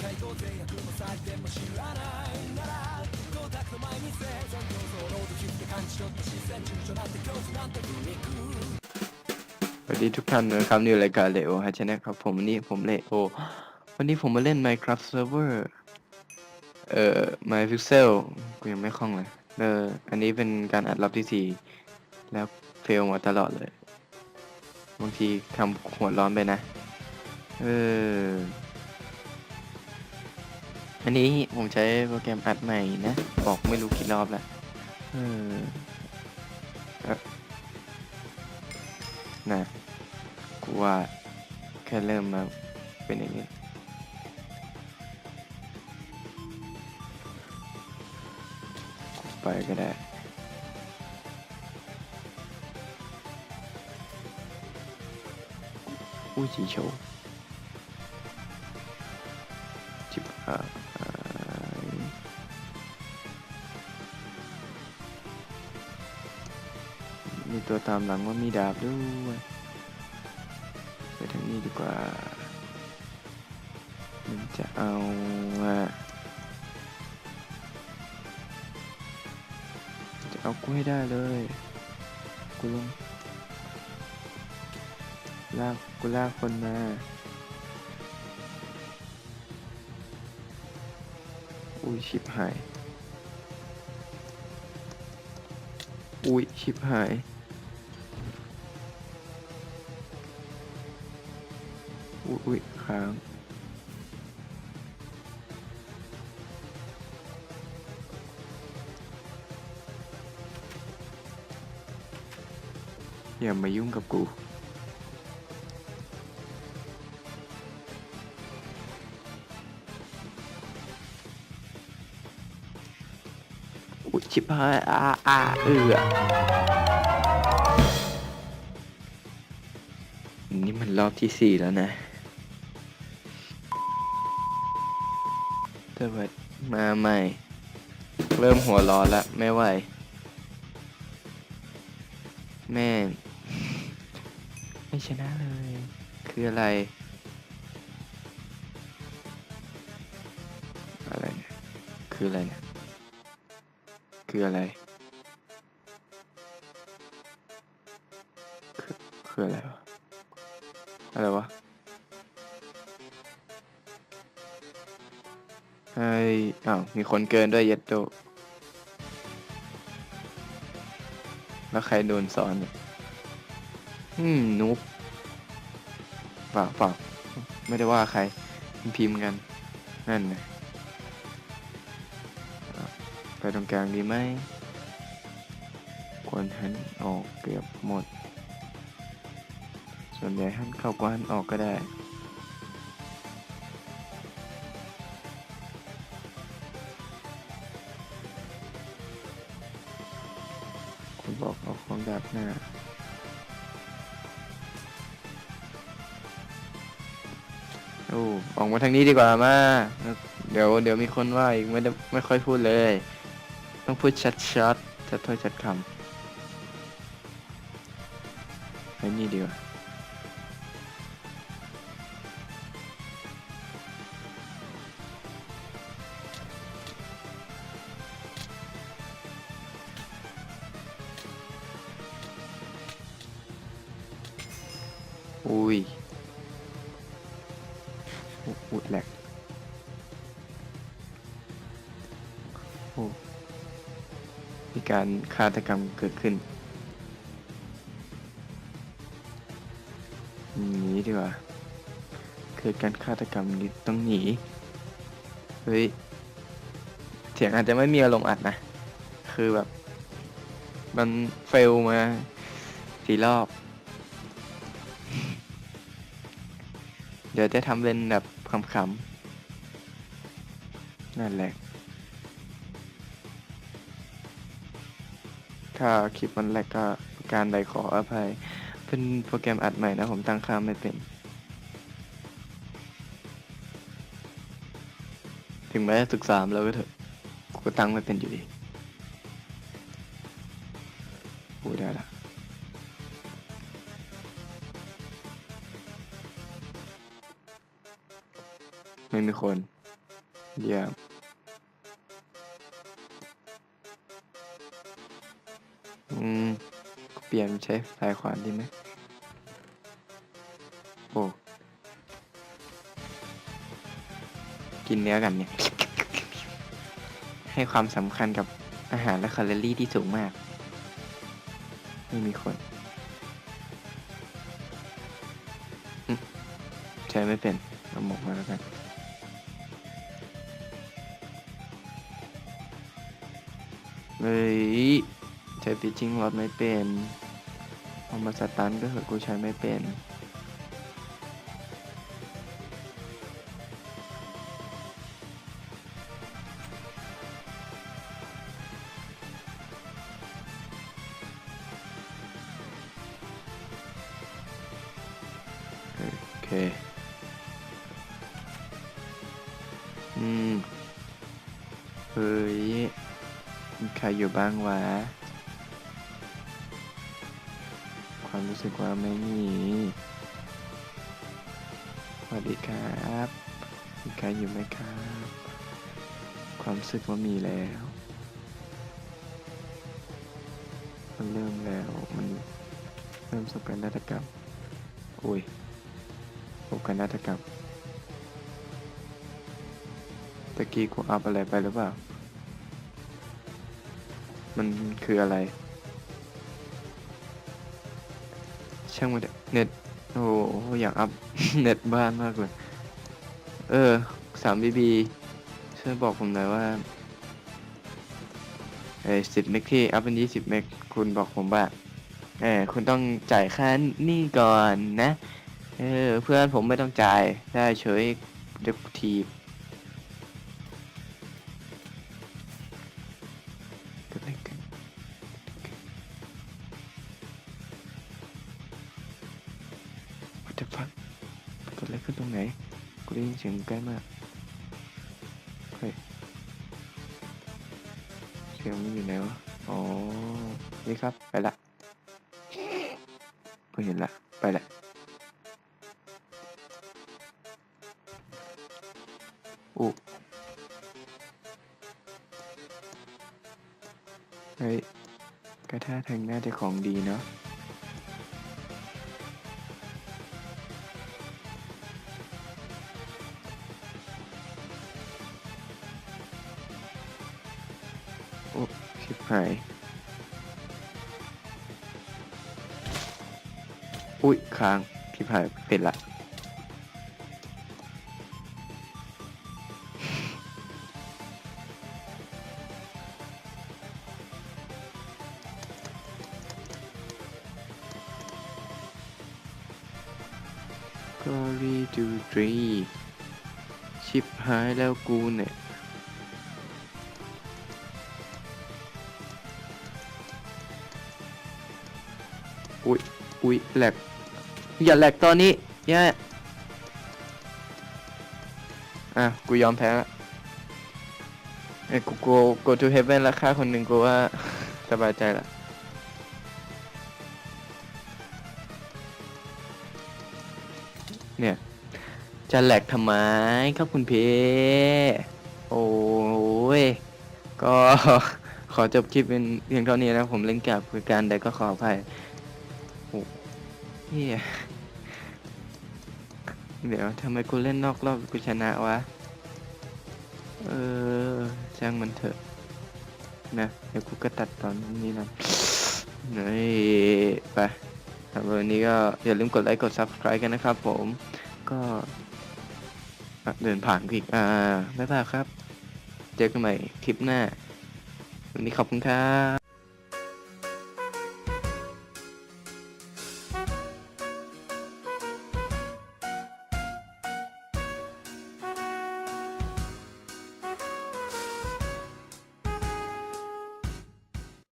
対抗制約も採点も知らないなら光沢の前に生産競争ロードシップで感じ取った視線順調だって競争なんて踏みくสวัสดีทุกท่านนะครับนี่รายการเลโอฮะชนะครับผมวันนี้ผมเลโอวันนี้ผมมาเล่น Minecraft Server เอ่อ MyPixel กูยังไม่คล่องเลยเอออันนี้เป็นการอัดรอบที่สี่แล้วเฟลมาตลอดเลย บางทีทำหัวร้อนไปนะ เออ อันนี้ผมใช้โปรแกรมอัดใหม่นะ บอกไม่รู้กี่รอบแล้วเออเอ่อนะกูว่าแค่เริ่มมาเป็นอย่างนี้ไปก็ได้อุ้ยสีโชว์ ตัวตามหลังว่ามีดาบด้วยไปทางนี้ดีกว่ามันจะเอาอะจะเอากูให้ได้เลยกูลงลากกูลากคนมาอุ้ยชิบหาย อุ้ยชิบหาย อุ้ยค้างอย่ามายุ่งกับกูอุยชิบหายอาอาเอือนี่มันรอบที่สี่แล้วนะ แต่ว่ามาใหม่ เริ่มหัวร้อนละไม่ไหว แม่งไม่ชนะเลย คืออะไร อะไรเนี่ยคืออะไรเนี่ยคืออะไร คือคืออะไรวะอะไรวะ ไอ้ยอ้าวมีคนเกินด้วยเย็ดโตแล้วใครโดนสอนเนี่ยอืมนุ๊บเปล่าเปล่าไม่ได้ว่าใครพิมพ์กัน นั่นไงอะไปตรงกลางดีไหมควรหันออกเกือบหมด ส่วนใหญ่หันเข้าก็หันออกก็ได้ คุณบอกเอาของดาบหน้าโอ้ออกมาทางนี้ดีกว่ามา เดี๋ยวเดี๋ยวมีคนว่าอีกไม่ได้ไม่ค่อยพูดเลย ต้องพูดชัดชัดชัดถ้อยชัดคำไอ้นี่ดีกว่า อุ้ยอุ๊ยอุ้ยแหลกโอ้มีการฆาตกรรมเกิดขึ้นหนีดีกว่า เกิดการฆาตกรรมนี้ต้องหนี เฮ้ย เสียงอาจจะไม่มีอารมณ์อัดนะ คือแบบ มันเฟลมาสี่รอบ ดี๋ยวจะทำเป็นแบบขำๆ นั่นแหละ ถ้าคลิปมันแรกก็การใดขออภัย เป็นโปรแกรมอัดใหม่นะผมตั้งค่าไม่เป็น ถึงแม้ศึกษามาแล้วก็เถอะกูก็ตั้งไม่เป็นอยู่ดีพูได้ละ ไม่มีคน เยี่ยมอืม เปลี่ยนใช้สายขวานดีไหมโอ้กินเนื้อกันเนี่ย ให้ความสำคัญกับอาหารและแคลอรี่ที่สูงมาก ไม่มีคนใช้ไม่เป็นเอาหมกมาแล้วกัน เฮ้ยใช้ปิชชิงรอดไม่เป็นเอามาสตันก็เหอะกูใช้ไม่เป็นโอเค อืม เฮ้ย ใครอยู่บ้างวะ ความรู้สึกว่าไม่มีสวัสดีครับมีใครอยู่ไหมครับ ความรู้สึกว่ามีแล้ว มันเริ่มแล้ว มันเริ่มสกนาฏกรรมโอ้ยโอกนาฏกรรมตะกี้กูอัพอะไรไปหรือเปล่า มันคืออะไร ช่างมันเถอะเน็ต โอ้อยากอัพ เน็ตบ้านมากเลย เออสามบีบีช่วยบอกผมหน่อยว่าไอ้สิบเมกที่อัพเป็นยี่สิบเมกคุณบอกผมว่าเออคุณต้องจ่ายค่านี่ก่อนนะ เออ เพื่อนผมไม่ต้องจ่ายได้เฉยเด็กที ดอะไรขึ้นตรงไหน กูได้ยินเสียงใกล้มากเฮ้ยเสียงมันอยู่ไหนวะ อ๋อ นี่ครับ ไปละเพิ่งเห็นละ ไปละอู้เฮ้ยกระท่าทางหน้าจะของดีเนาะ ชิบหาย อุ้ยค้างชิบหายเป็นละก็รีดูดรีชิบหายแล้วกูเนี่ย อุ๊ยอุ๊ยแหลกอย่าแหลกตอนนี้อย่าอะกูยอมแพ้ละไอ้กู go go to heaven ล้วฆ่าคนหนึ่งกูว่าสบายใจละเนี่ย จะแหลกทำไมครับคุณเพโอ้ย ก็ขอจบคลิปเป็นเพียงเท่านี้นะผมเล่นกับคือการใดก็ขออภัย เฮียเดี๋ยวทำไมกูเล่นนอกรอบกูชนะวะ เออช่างมันเถอะ นะ เดี๋ยวกูก็ตัดตอนนี้นะนี่ไปสำหรับวันนี้ก็อย่าลืมกดไลค์กด subscribe กันนะครับผม ก็เดินผ่านอีก อ่า บ๊ายบายครับ เจอกันใหม่คลิปหน้า วันนี้ขอบคุณครับ